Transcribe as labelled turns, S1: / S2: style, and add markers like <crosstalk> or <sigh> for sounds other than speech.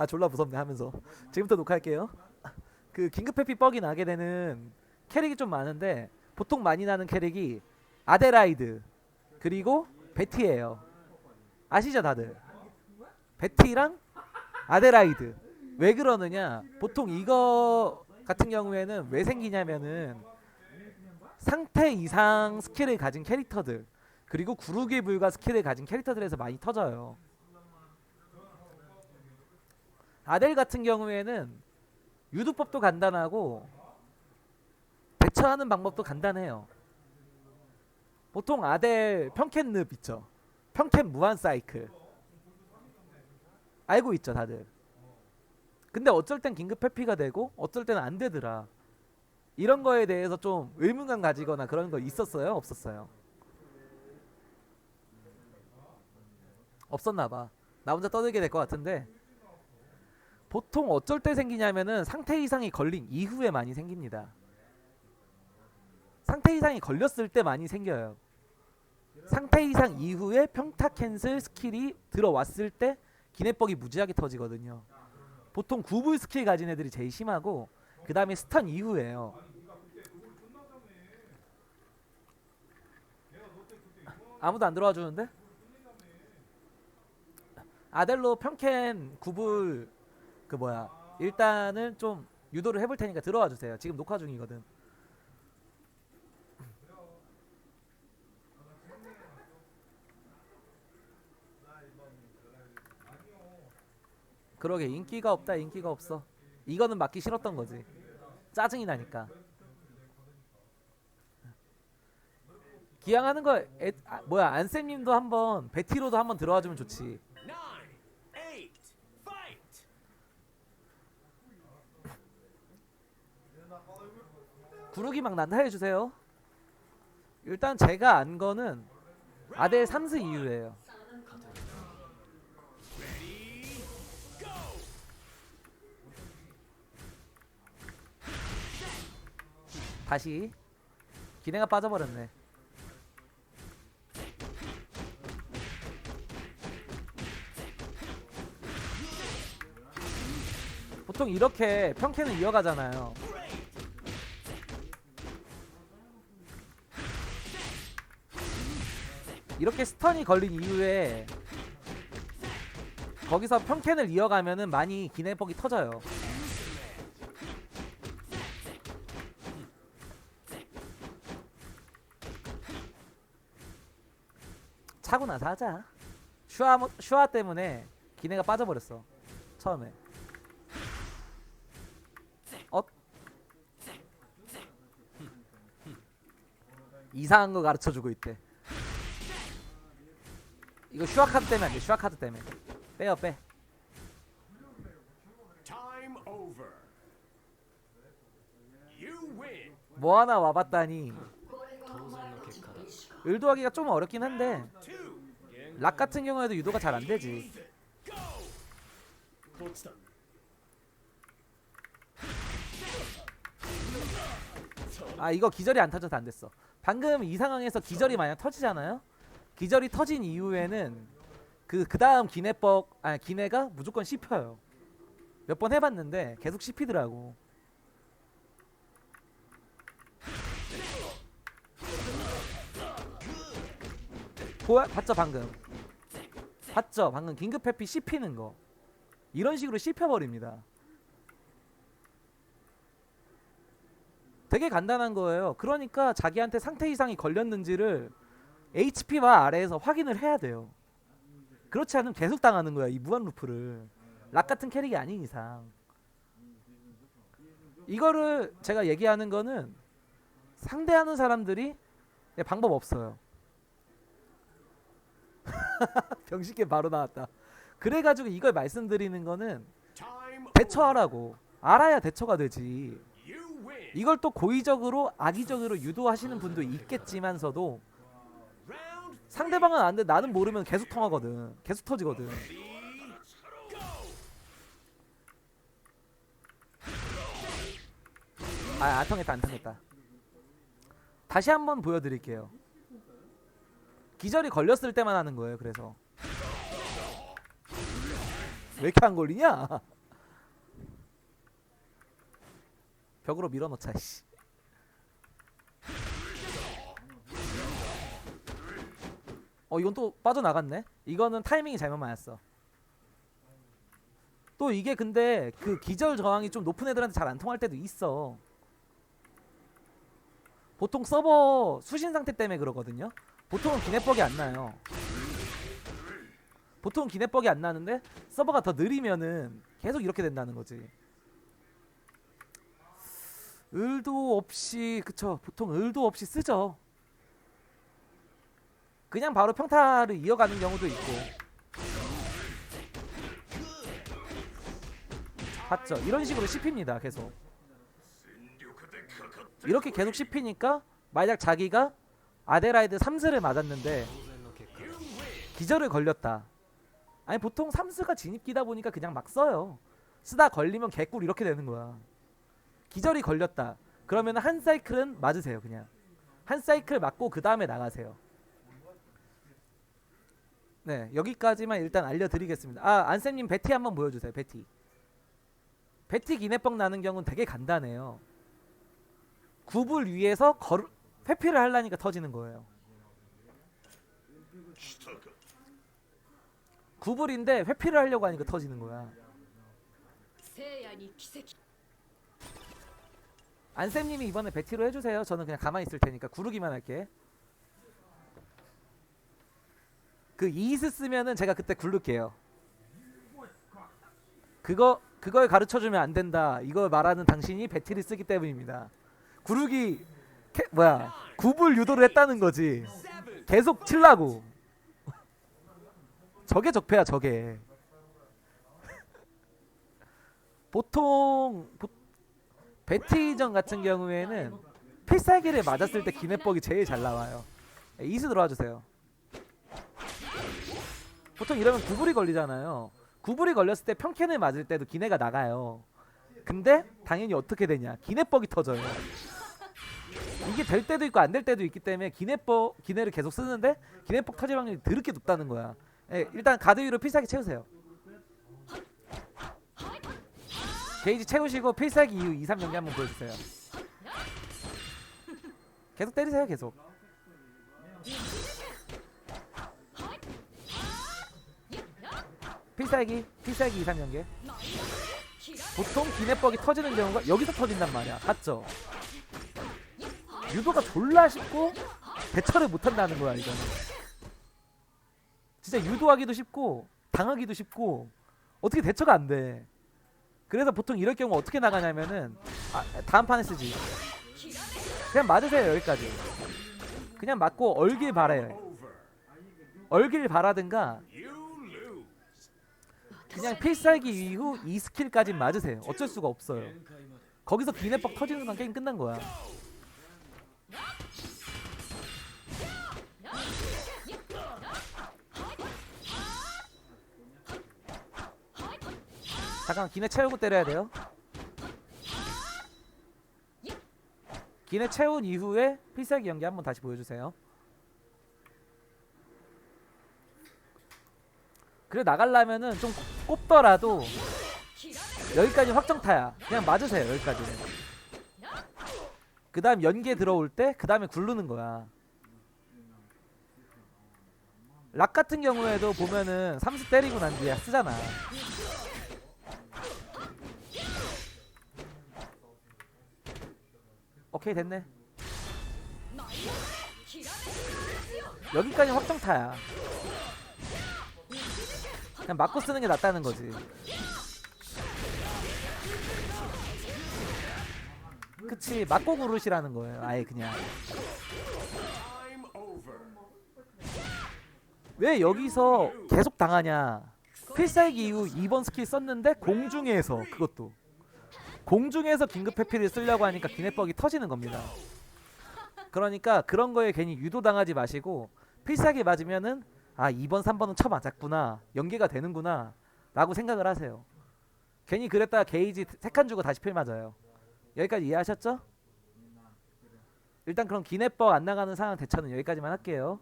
S1: 아 졸라 무섭네 하면서 지금부터 녹화할게요. 그 긴급 회피 뻑이 나게 되는 캐릭이 좀 많은데 보통 많이 나는 캐릭이 아데라이드 그리고 베티예요. 아시죠 다들? 베티랑 아데라이드 왜 그러느냐? 보통 이거 같은 경우에는 왜 생기냐면은 상태 이상 스킬을 가진 캐릭터들 그리고 구르기 불가 스킬을 가진 캐릭터들에서 많이 터져요. 아델 같은 경우에는 유도법도 간단하고 대처하는 방법도 간단해요. 보통 아델 평캔늪 있죠. 평캔 무한 사이클 알고 있죠 다들. 근데 어쩔 땐 긴급 회피가 되고 어쩔 때는 안 되더라. 이런 거에 대해서 좀 의문감 가지거나 그런 거 있었어요? 없었어요? 없었나 봐. 나 혼자 떠들게 될 것 같은데 보통 어쩔 때 생기냐면은 상태 이상이 걸린 이후에 많이 생깁니다. 상태 이상이 걸렸을 때 많이 생겨요. 상태 이상 이후에 평타 캔슬 스킬이 들어왔을 때 기내뻑이 무지하게 터지거든요. 보통 구불 스킬 가진 애들이 제일 심하고 그 다음에 스턴 이후에요. 아무도 안 들어와 주는데? 아델로 평캔 구불 그 뭐야 일단은 좀 유도를 해볼 테니까 들어와 주세요. 지금 녹화 중이거든. 그러게 인기가 없다 인기가 없어. 이거는 맞기 싫었던 거지. 짜증이 나니까. 기왕 하는 거 애, 아, 뭐야 안쌤님도 한번 베티로도 한번 들어와 주면 좋지. 구르기 막 난다 해주세요. 일단 제가 안 거는 아델 3스 이후예요. 다시 기내가 빠져버렸네. 보통 이렇게 평캔을 이어가잖아요. 이렇게 스턴이 걸린 이후에 거기서 평캔을 이어가면은 많이 기내뻑이 터져요. 차고 나서 하자. 슈아 모- 슈아 때문에 기내가 빠져버렸어. 처음에. 어? 이상한 거 가르쳐 주고 있대. 이거 슈아 카드 때문에 안 돼. 슈아 카드 때문에. 빼요 빼.
S2: Time over. You win.
S1: 뭐 하나 와봤다니. 의도하기가 좀 어렵긴 한데
S2: Two.
S1: 락 같은 경우에도 유도가 잘 안 되지.
S2: Go!
S1: 아 이거 기절이 안 터져서 안 됐어. 방금 이 상황에서 기절이 만약 터지잖아요. 기절이 터진 이후에는 그 그다음 기내뻑 아 기내가 무조건 씹혀요. 몇 번 해봤는데 계속 씹히더라고. 보아 봤죠 방금? 봤죠 방금 긴급 회피 씹히는 거. 이런 식으로 씹혀버립니다. 되게 간단한 거예요. 그러니까 자기한테 상태 이상이 걸렸는지를 HP와 아래에서 확인을 해야 돼요. 그렇지 않으면 계속 당하는 거야. 이 무한 루프를. 락 같은 캐릭이 아닌 이상. 이거를 제가 얘기하는 거는 상대하는 사람들이 네, 방법 없어요. <laughs> 병식게 바로 나왔다. 그래가지고 이걸 말씀드리는 거는 대처하라고. 알아야 대처가 되지. 이걸 또 고의적으로 악의적으로 유도하시는 분도 있겠지만서도 상대방은 안 돼. 나는 모르면 계속 통하거든. 계속 터지거든.
S2: three. Go!
S1: 아, 안 통했다. 안 통했다. 다시 한번 보여드릴게요. 기절이 걸렸을 때만 하는 거예요. 그래서 왜 이렇게 안 걸리냐? <laughs> 벽으로 밀어넣자. 씨. 어 이건 또 빠져나갔네. 이거는 타이밍이 잘못 맞았어. 또 이게 근데 그 기절 저항이 좀 높은 애들한테 잘 안 통할 때도 있어. 보통 서버 수신 상태 때문에 그러거든요. 보통은 기내뻑이 안 나요. 보통 기내뻑이 안 나는데 서버가 더 느리면은 계속 이렇게 된다는 거지. 을도 없이 그쵸 보통 을도 없이 쓰죠. 그냥 바로 평타를 이어가는 경우도 있고. 봤죠? 이런 식으로 씹힙니다 계속. 이렇게 계속 씹히니까 만약 자기가 아데라이드 3스를 맞았는데 기절을 걸렸다. 아니 보통 3스가 진입기다 보니까 그냥 막 써요. 쓰다 걸리면 개꿀 이렇게 되는 거야. 기절이 걸렸다. 그러면 한 사이클은 맞으세요 그냥. 한 사이클 맞고 그 다음에 나가세요. 네 여기까지만 일단 알려드리겠습니다. 아 안쌤님 배티 한번 보여주세요. 배티 배티 기내뻥 나는 경우는 되게 간단해요. 굽을 위해서 걸 회피를 하려니까 터지는 거예요. 구불인데 회피를 하려고 하니까 터지는 거야. 안쌤님이 이번에 배티로 해주세요. 저는 그냥 가만히 있을 테니까 구르기만 할게. 그 이스 쓰면은 제가 그때 굴를게요. 그거 그걸 가르쳐 주면 안 된다. 이걸 말하는 당신이 베티를 쓰기 때문입니다. 구르기 캐, 뭐야 구불 유도를 했다는 거지. 계속 칠라고. 저게 적폐야 저게. <laughs> 보통 보, 베티전 같은 경우에는 필살기를 맞았을 때 기내뻑이 제일 잘 나와요. 네, 이수 들어와 주세요. 보통 이러면 구불이 걸리잖아요. 구불이 걸렸을 때 평캔을 맞을 때도 기내가 나가요. 근데 당연히 어떻게 되냐? 기내뻑이 터져요. 이게 될 때도 있고 안 될 때도 있기 때문에 기내뻑 기내를 계속 쓰는데 기내뻑 터질 확률이 드럽게 높다는 거야. 예, 일단 가드 위로 필살기 채우세요. 게이지 채우시고 필살기 이후 2, 3 경기 한번 보여주세요. 계속 때리세요, 계속. 필살기, 필살기 2, 3 경기. 보통 기내뻑이 터지는 경우가 여기서 터진단 말이야. 맞죠? 유도가 졸라 쉽고 대처를 못한다는 거야 이거는. 진짜 유도하기도 쉽고 당하기도 쉽고 어떻게 대처가 안 돼. 그래서 보통 이럴 경우 어떻게 나가냐면은 아, 다음 판에 쓰지. 그냥 맞으세요 여기까지. 그냥 맞고 얼길.
S2: Over.
S1: 얼길 바라든가. 그냥 필살기 이후 이 스킬까지 맞으세요. 어쩔 수가 없어요. 거기서 기내뻑 터지는 순간 게임 끝난 거야. 잠깐 기내 채우고 때려야 돼요. 기내 채운 이후에 필살기 연기 한번 다시 보여주세요. 그래 나가려면은 좀 꼽- 꼽더라도 여기까지 확정타야. 그냥 맞으세요 여기까지는. 그 다음 연계 들어올 때 그 다음에 굴르는 거야. 락 같은 경우에도 보면은 삼수 때리고 난 뒤에 쓰잖아. 오케이 됐네. 여기까지 확정타야. 그냥 맞고 쓰는 게 낫다는 거지. 그치 맞고 구르시라는 거예요. 아예 그냥. 왜 여기서 계속 당하냐? 필살기 이후 2번 스킬 썼는데 공중에서 그것도 공중에서 긴급 회피를 쓰려고 하니까 기내뻑이 터지는 겁니다. 그러니까 그런 거에 괜히 유도당하지 마시고 필살기 맞으면은 아 2번 3번은 쳐 맞았구나 연계가 되는구나 라고 생각을 하세요. 괜히 그랬다가 게이지 3칸 주고 다시 필 맞아요. 여기까지 이해하셨죠? 일단 그럼 기내뻑 안 나가는 상황 대처는 여기까지만 할게요.